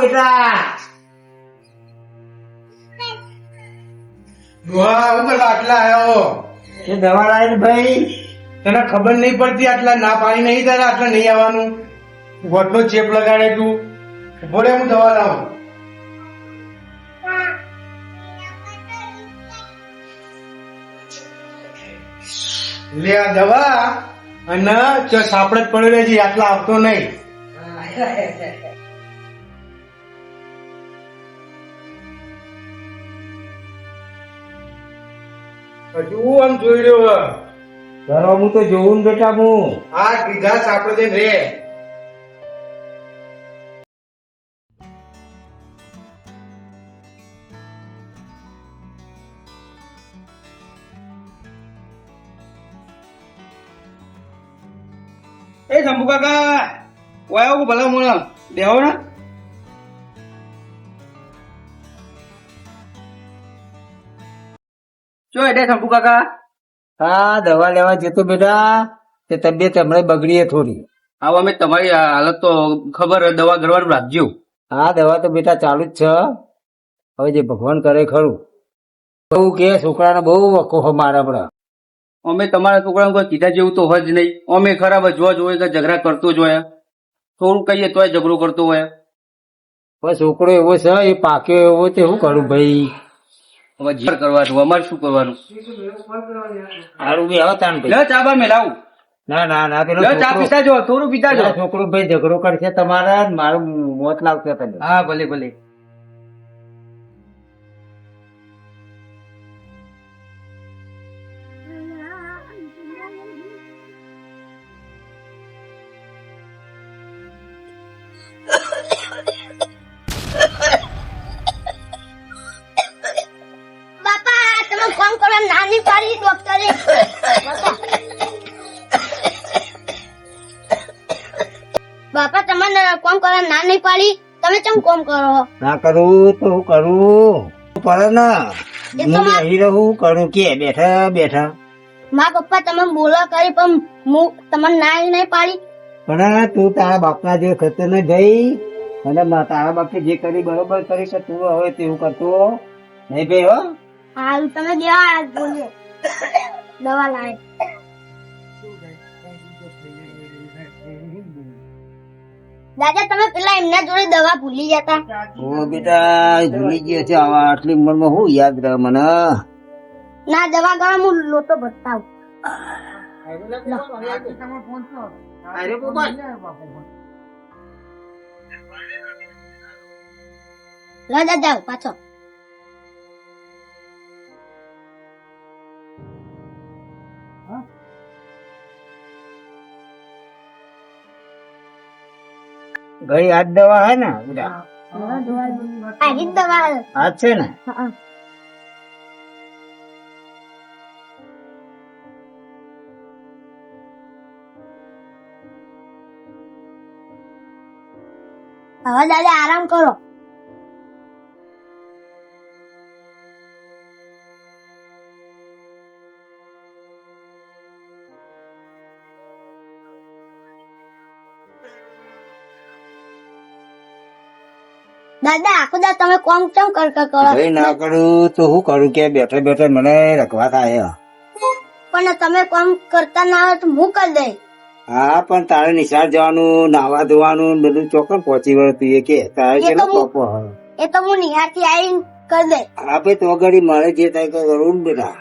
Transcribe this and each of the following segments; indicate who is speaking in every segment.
Speaker 1: બેટા
Speaker 2: ડોહા હું કરવા આટલા આવ્યો
Speaker 1: એ દવા લાવીને ભાઈ.
Speaker 2: તને ખબર નહીં પડતી આટલા ના પાણી નહીં તારે આટલા નહીં આવવાનું? વટનો ચેપ લગાડે તું. ઊભો રે હું દવા લાવું. લે આ દવા અને જો સાપડે જ પડ્યો રહેજે આટલા આવતો નહીં. હજુ આમ જોઈ રહ્યો
Speaker 1: ઘરો હું તો જોઉં બેટા હું.
Speaker 2: આ કીધા સાપડે રે.
Speaker 3: એ શંભુ કાકા વાયો ભલા મોણા દેવો ને. ચો એટલે શંભુ કાકા
Speaker 1: હા દવા લેવા જતો બેટા. તે તબિયત હમણાં બગડી થોડી.
Speaker 3: આવો અમે તમારી હાલત તો ખબર દવા કરવાનું રાખજો.
Speaker 1: હા દવા તો બેટા ચાલુ જ છે. હવે જે ભગવાન કરે ખરું. બહુ કે છોકરાને બહુ વખો મારા હમણાં
Speaker 3: અમે તમારા છોકરાને કોઈ કીધા જેવું તો હોય જ નહીં. અમે ખરાબ જ જોવા જોઈએ કે ઝઘડા કરતો જ હોય. થોડું કહીએ તોય ઝઘડો કરતો હોય.
Speaker 1: છોકરો એવો છે એ પાક્યો એવો તે શું કરું ભાઈ?
Speaker 3: હવે જે કરવાનું અમારે શું કરવાનું?
Speaker 1: સારું બી હવે
Speaker 3: તાણ
Speaker 1: ભાઈ.
Speaker 3: ચા બા મેલાવું
Speaker 1: ના ના ના પેલો
Speaker 3: ચા પીતા જો થોડું પીતા જો
Speaker 1: છોકરો ભાઈ ઝઘડો કરશે તમારા મારું મોત લાવશે
Speaker 3: હા ભલે ભલે.
Speaker 4: કામ કોમ કરવા નાની પાડી ડોક્ટરે. બાપા તમને કોમ કરવા નાની પાડી? તમે કેમ કોમ કરો?
Speaker 1: ના કરું તો હું કરું? પડે ના. હું રહી રહું કરું કે બેઠા બેઠા.
Speaker 4: મા પપ્પા તમે બોલો કરી પણ હું તમને ના નહીં પાડી?
Speaker 1: પણ તું તારા બાપના જે ખતર ને જઈ અને તારા બાપે જે કરી બરોબર કરી કે તું હવે તેવું કરતો. નહીં ભાઈ હો.
Speaker 4: હાલ તમે દેવા બોલે. દવા લાવે દાદા તમે પેલા એમના જોડે દવા ભૂલી જતા.
Speaker 1: ઓ બેટા ભૂલી ગયો છે. આવા આટલી ઉંમરમાં હું યાદ રહે મને?
Speaker 4: ના દવા ગરમ હું લોટો ભરતા લો દાદા પાછો.
Speaker 1: ઘડી હાથ દવા હે ને
Speaker 4: બધા દવા
Speaker 1: હાથ છે ને?
Speaker 4: હા. હવે દાદા આરામ કરો. દાદા આખો દાદા તમે કોમ કેમ કર કર
Speaker 1: ભાઈ ના કરું તો હું કરું કે બેઠે બેઠે મને રખવા થાય.
Speaker 4: પણ તમે કોમ કરતા ના તો હું કરી દઈ.
Speaker 1: હા પણ તારે નિશાળ જવાનું નાવા ધોવાનું બધું ચોક્કસ પહોંચી વળતું એ કે? તારે
Speaker 4: કે તો
Speaker 1: હોય?
Speaker 4: એ તો હું નિહાળથી આવીને કરી દઈ.
Speaker 1: હા ભાઈ તો ઘડી મળે જે થાય કરવું બેટા.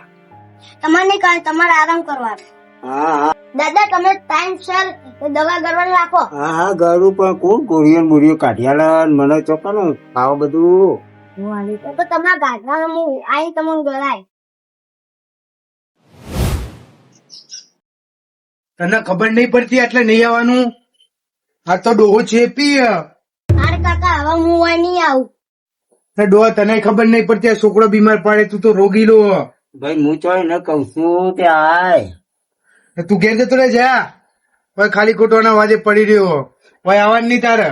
Speaker 4: તમારે નહીં તમારે આરામ કરવા
Speaker 1: હા હા.
Speaker 4: દાદા તમે ટાઈમ સર દવા કરવાની રાખો
Speaker 1: હા હા ગરુ પણ કોણ ગોળીઓ ને બોરીઓ કાઢ્યા મને ચોક્કસ ખાવ બધું.
Speaker 4: તો તમારા ગાઢા હું આઈ તમને ગળાય.
Speaker 2: તને ખબર નહીં પડતી એટલે નહીં આવવાનું? આ તો ડોહો છે પી
Speaker 4: અરે કાકા હવે હું આ નહીં આવું.
Speaker 2: ડોહા તને ખબર નહીં પડતી આ છોકરો બીમાર પડે તું તો રોગી લો.
Speaker 1: ભાઈ હું ચોય ન કઉ છું કે આય.
Speaker 2: તું ઘેર જતો રહે જા ભાઈ ખાલી ખોટવાના વાજે પડી રહ્યો ભાઈ આવવાનું નહીં તારે.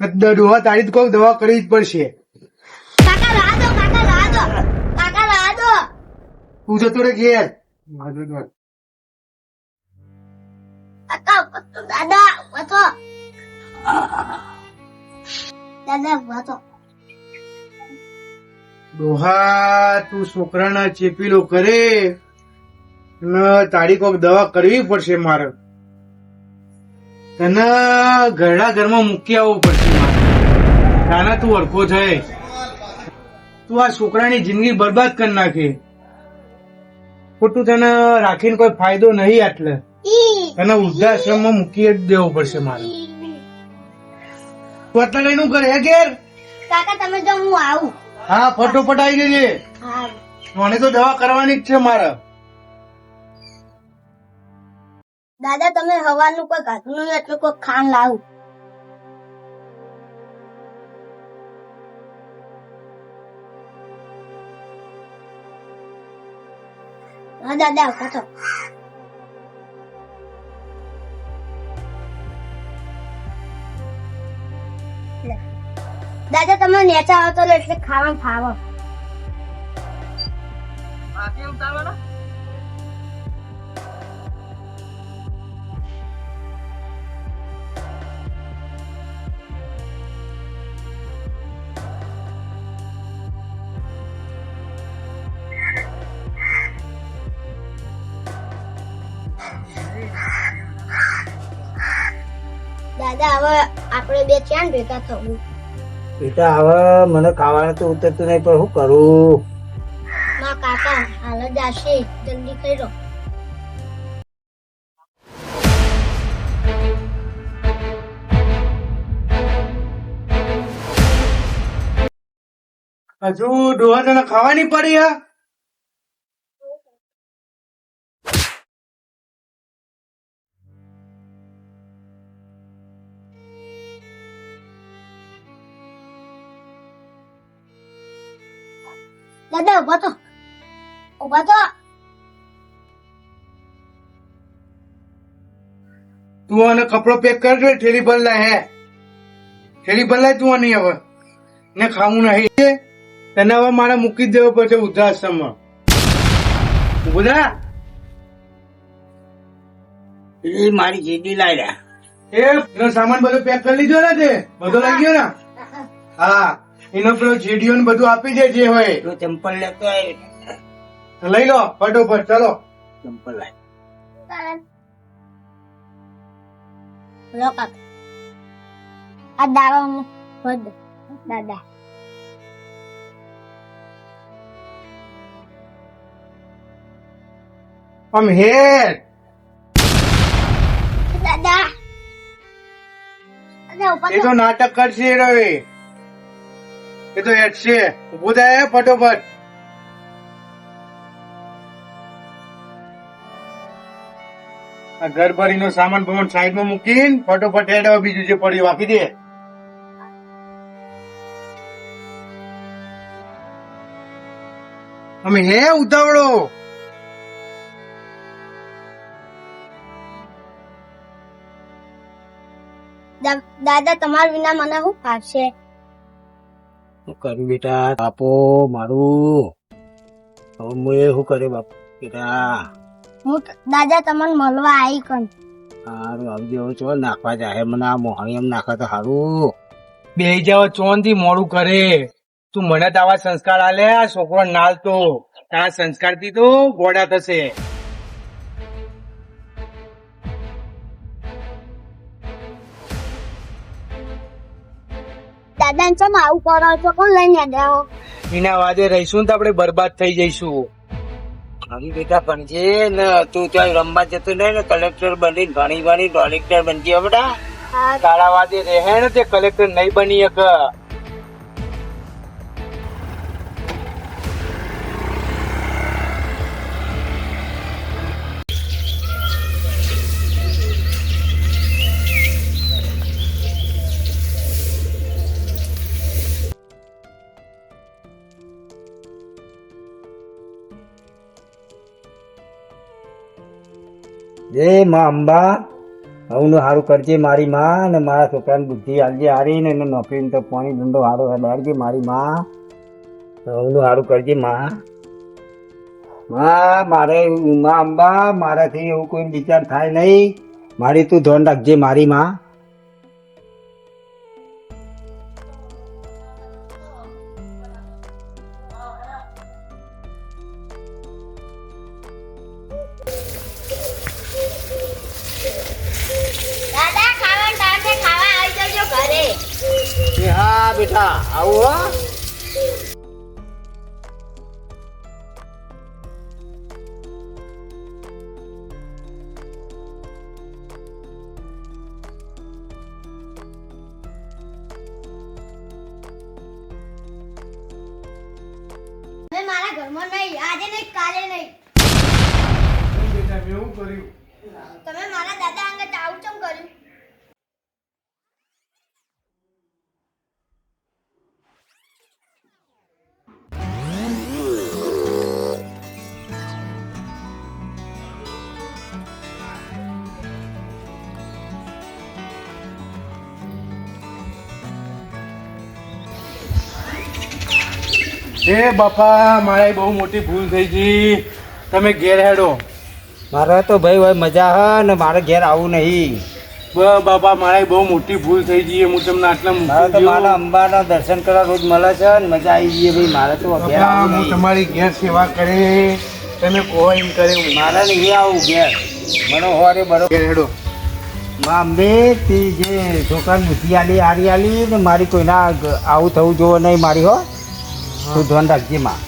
Speaker 2: ડોહા તારી કહું દવા કરવી જ પડશે. તું જતો રે ઘેર.
Speaker 4: કાકા દાદા દાદા
Speaker 2: ડોહા તું છોકરાના ચેપીલો કરે. તારી કોક દવા કરવી પડશે મારે. તને ઘરડા ઘરમાં મૂકી આવવું પડશે મારે. તાના તું અડખો થાય તું આ છોકરાની જિંદગી બરબાદ કરી નાખે. ખોટું તને રાખીને કોઈ ફાયદો નહીં આટલે. તને વૃદ્ધાશ્રમમાં મૂકી જ દેવો પડશે મારે. તું અત્યારે એનું કરે હે ઘેર?
Speaker 4: કાકા તમે જો હું આવું.
Speaker 2: હા ફટોફટ આવી જજે. મને તો દવા કરવાની જ છે મારે.
Speaker 4: દાદા, તમે હવાનું કોઈ ઘાટનું એટલે કોઈ ખાન લાવું. દાદા, ઊભા તો દાદા, તમે નેચા આવતો એટલે ખાવાનું ફાવો દાદા હવે આપણે બે ચાન ભેગા થવું?
Speaker 1: બેટા હવે મને ખાવાનું તો ઉતરતું નહીં પણ શું કરું?
Speaker 4: માં કાકા હાલ જ આવશે. જલ્દી કરો
Speaker 2: હજુ ડોહા તને ખાવાની પડી હા?
Speaker 4: દાદા ઊભા તો ઊભા તો
Speaker 2: તું આને કપડો પેક કરજો થેલી બદલાય હે. થેલી બદલાય તું નહીં હવે. ને ખાવું નહીં તને હવે મારે મૂકી જ દેવો પડશે વૃદ્ધાશ્રમમાં. બધા
Speaker 1: એ મારી જેડી લાવ્યા
Speaker 2: એ સામાન બધો પેક કરી લીધો ને તે? બધો લઈ ગયો ને? હા. એનો પેલો જીડીઓ ને બધું આપી દે જે હોય.
Speaker 1: તો ચંપલ લેતો આય.
Speaker 2: લઈ લો ફટોફટ ચલો.
Speaker 1: ચંપલ લાય
Speaker 4: લો કાકા. આ દાવાનું ભર દાદા.
Speaker 2: આમ હેડ.
Speaker 4: દાદા. દાદા
Speaker 2: એ
Speaker 4: તો
Speaker 2: તો નાટક કરશે રવે. એ તો હેઠશે ઉભું થાય ફટોફટ. આ ઘર ભરીનો સામાન બમાન સાઈડમાં મૂકીને ફટોફટ હેડ બીજું જે પડ્યું વાકી દે. અમે હે ઉતાવળો?
Speaker 4: દાદા તમારા વિના મને હું ફાવશે
Speaker 1: શું કરું બેટા? બાપો મારું. હવે હું એ શું કરે બાપ બેટા?
Speaker 4: હું દાદા તમને મળવા આવી કન
Speaker 1: સારું આવજો હવે ચો નાખવા જાય મને આ મોહણી એમ નાખે તો સારું
Speaker 2: બે જાવ ચોનથી મોડું કરે. તું મને તો આવા સંસ્કાર આલે આ છોકરો નાલ તો આ સંસ્કારથી તો ગોડા થશે.
Speaker 4: દાદા ને ચમ આવું કરો છો? કોણ લઈને જાઓ
Speaker 2: એના વાજે રહીશું તો આપણે બરબાદ થઈ જઈશું.
Speaker 1: હવે બેટા ભણજે ને તું ત્યાં રમવા જતો નહીં ને કલેક્ટર બની ભણી ભણી કલેક્ટર બનજે બેટા.
Speaker 2: તારા વાદે રહે ને તે કલેક્ટર નહીં બની એક
Speaker 1: જય માં અંબા હવનું સારું કરજે મારી માં ને મારા છોકરાની બુદ્ધિ હાલજે હારી ને એને નોકરીને તો પાણી ધંધો સારો લાગજે મારી માં. હવનું સારું કરજે માં. માં, મારે માં અંબા, મારાથી એવું કોઈ વિચાર થાય નહીં. મારી તું ધ્યાન રાખજે મારી માં. હા બેટા આવું હો.
Speaker 4: તમે મારા ઘરમાં નહીં આજે નહીં કાલે નહીં.
Speaker 2: બેટા મેં એવું કર્યું?
Speaker 4: તમે મારા દાદા અંગે આવું ચમ કર્યું?
Speaker 2: હે બાપા મારે બહુ મોટી ભૂલ થઈ ગઈ. તમે ઘેર હેડો.
Speaker 1: મારે તો ભાઈ ભાઈ મજા હ ને મારે ઘેર આવું નહીં.
Speaker 2: બ- બાપા મારે બહુ મોટી ભૂલ થઈ ગઈ હું તમને આટલા
Speaker 1: તો મારા. અંબાના દર્શન કરવા રોજ મળે છે ને મજા આવી ગઈ ભાઈ. મારે તો
Speaker 2: હું તમારી ઘેર સેવા કરે. તમે કહો એમ કરે.
Speaker 1: મારા નહીં આવું ઘેર. મને હોરે બરોબર.
Speaker 2: ઘેર હેડો.
Speaker 1: માં અંબે તે જે છોકરા મુઠી આલી આરી આલી ને મારી કોઈના આવું થવું જોવો નહીં મારી હો. તું ધ્યાન રાખજે માં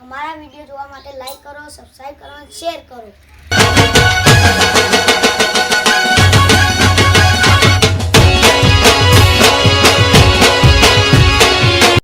Speaker 4: અમારા વીડિયો જોવા માટે લાઈક કરો સબસ્ક્રાઇબ કરો શેર કરો.